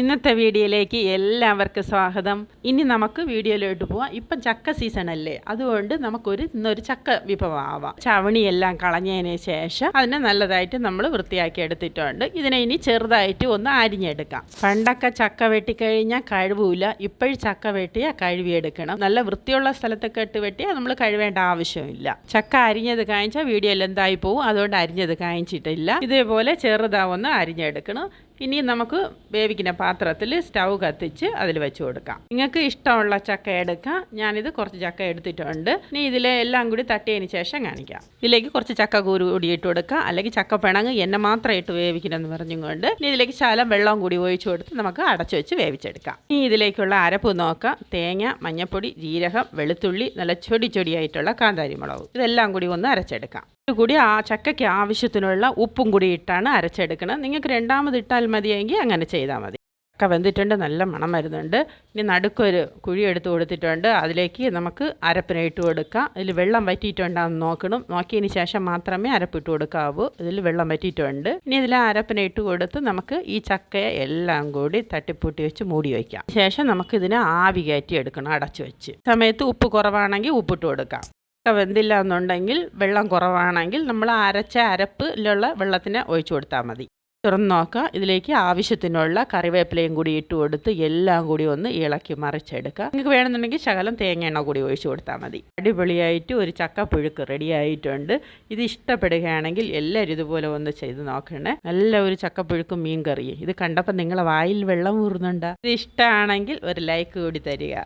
ഇന്നത്തെ വീഡിയോയിലേക്ക് എല്ലാവർക്കും സ്വാഗതം. ഇനി നമുക്ക് വീഡിയോയിലോട്ട് പോവാം. ഇപ്പം ചക്ക സീസൺ അല്ലേ? അതുകൊണ്ട് നമുക്കൊരു ഇന്നൊരു ചക്ക വിഭവമാവാം. ചവണിയെല്ലാം കളഞ്ഞതിന് ശേഷം അതിനെ നല്ലതായിട്ട് നമ്മൾ വൃത്തിയാക്കി എടുത്തിട്ടുണ്ട്. ഇതിനെ ഇനി ചെറുതായിട്ട് ഒന്ന് അരിഞ്ഞെടുക്കാം. പണ്ടൊക്കെ ചക്ക വെട്ടിക്കഴിഞ്ഞാൽ കഴിവില്ല ഇപ്പോഴും ചക്ക വെട്ടിയാൽ കഴുകിയെടുക്കണം നല്ല വൃത്തിയുള്ള സ്ഥലത്തൊക്കെ ഇട്ട് വെട്ടിയാൽ നമ്മൾ കഴുവേണ്ട ആവശ്യമില്ല. ചക്ക അരിഞ്ഞത് കാണിച്ചാൽ വീഡിയോയിൽ എന്തായി പോവും? അതുകൊണ്ട് അരിഞ്ഞത് കാണിച്ചിട്ടില്ല ഇതേപോലെ ചെറുതാവൊന്ന് അരിഞ്ഞെടുക്കണം. ഇനി നമുക്ക് വേവിക്കുന്ന പാത്രത്തിൽ സ്റ്റൗ കത്തിച്ച് അതിൽ വെച്ച് കൊടുക്കാം. നിങ്ങൾക്ക് ഇഷ്ടമുള്ള ചക്ക എടുക്കാം. ഞാനിത് കുറച്ച് ചക്ക എടുത്തിട്ടുണ്ട്. ഇനി ഇതിലെ എല്ലാം കൂടി തട്ടിയതിന് ശേഷം കാണിക്കാം. ഇതിലേക്ക് കുറച്ച് ചക്ക കൂരി കൂടി ഇട്ട് കൊടുക്കാം. അല്ലെങ്കിൽ ചക്ക പിണങ്ങ് എന്നെ മാത്രം ഇട്ട് വേവിക്കണമെന്ന് പറഞ്ഞുകൊണ്ട് ഇനി ഇതിലേക്ക് ശാലം വെള്ളം കൂടി ഒഴിച്ചു കൊടുത്ത് നമുക്ക് അടച്ചു വെച്ച് വേവിച്ചെടുക്കാം. ഇനി ഇതിലേക്കുള്ള അരപ്പ് നോക്കാം. തേങ്ങ മഞ്ഞപ്പൊടി ജീരകം വെളുത്തുള്ളി നല്ല ചൊടി ചൊടിയായിട്ടുള്ള കാന്താരി മുളക് ഇതെല്ലാം കൂടി ഒന്ന് അരച്ചെടുക്കാം. കൂടി ആ ചക്കയ്ക്ക് ആവശ്യത്തിനുള്ള ഉപ്പും കൂടി ഇട്ടാണ് അരച്ചെടുക്കണം നിങ്ങൾക്ക് രണ്ടാമത് ഇട്ടാൽ മതിയെങ്കിൽ അങ്ങനെ ചെയ്താൽ മതി. ചക്ക വെന്തിട്ടുണ്ട് നല്ല മണം വരുന്നുണ്ട്. ഇനി നടുക്കൊരു കുഴി എടുത്ത് കൊടുത്തിട്ടുണ്ട്. അതിലേക്ക് നമുക്ക് അരപ്പിനെ ഇട്ട് കൊടുക്കാം. ഇതിൽ വെള്ളം വറ്റിയിട്ടുണ്ടാന്ന് നോക്കണം. നോക്കിയതിന് ശേഷം മാത്രമേ അരപ്പിട്ട് കൊടുക്കാവൂ. ഇതിൽ വെള്ളം വറ്റിയിട്ടുണ്ട്. ഇനി ഇതിൽ അരപ്പിനെ ഇട്ട് കൊടുത്ത് നമുക്ക് ഈ ചക്കയെ എല്ലാം കൂടി തട്ടിപ്പൂട്ടി വെച്ച് മൂടി വയ്ക്കാം. ശേഷം നമുക്ക് ഇതിനെ ആവി കയറ്റി എടുക്കണം അടച്ചു വെച്ച്. സമയത്ത് ഉപ്പ് കുറവാണെങ്കിൽ ഉപ്പിട്ട് കൊടുക്കാം. ചക്ക വെന്തില്ല എന്നുണ്ടെങ്കിൽ വെള്ളം കുറവാണെങ്കിൽ നമ്മൾ അരച്ച അരപ്പിലുള്ള വെള്ളത്തിനെ ഒഴിച്ചു കൊടുത്താൽ മതി. തുറന്ന് നോക്കുക ഇതിലേക്ക് ആവശ്യത്തിനുള്ള കറിവേപ്പിലയും കൂടി ഇട്ട് കൊടുത്ത് എല്ലാം കൂടി ഒന്ന് ഇളക്കി മറിച്ചെടുക്കുക നിങ്ങൾക്ക് വേണമെന്നുണ്ടെങ്കിൽ ശകലം തേങ്ങ എണ്ണ കൂടി ഒഴിച്ചു കൊടുത്താൽ മതി. അടിപൊളിയായിട്ട് ഒരു ചക്ക പുഴുക്ക് റെഡി ആയിട്ടുണ്ട്. ഇത് ഇഷ്ടപ്പെടുകയാണെങ്കിൽ എല്ലാവരും ഇതുപോലെ ഒന്ന് ചെയ്ത് നോക്കണേ. നല്ല ഒരു ചക്കപ്പുഴുക്കും മീൻ കറിയും ഇത് കണ്ടപ്പോൾ നിങ്ങളെ വായിൽ വെള്ളം ഊറുന്നുണ്ടോ ഇത് ഇഷ്ടമാണെങ്കിൽ ഒരു ലൈക്ക് കൂടി തരിക.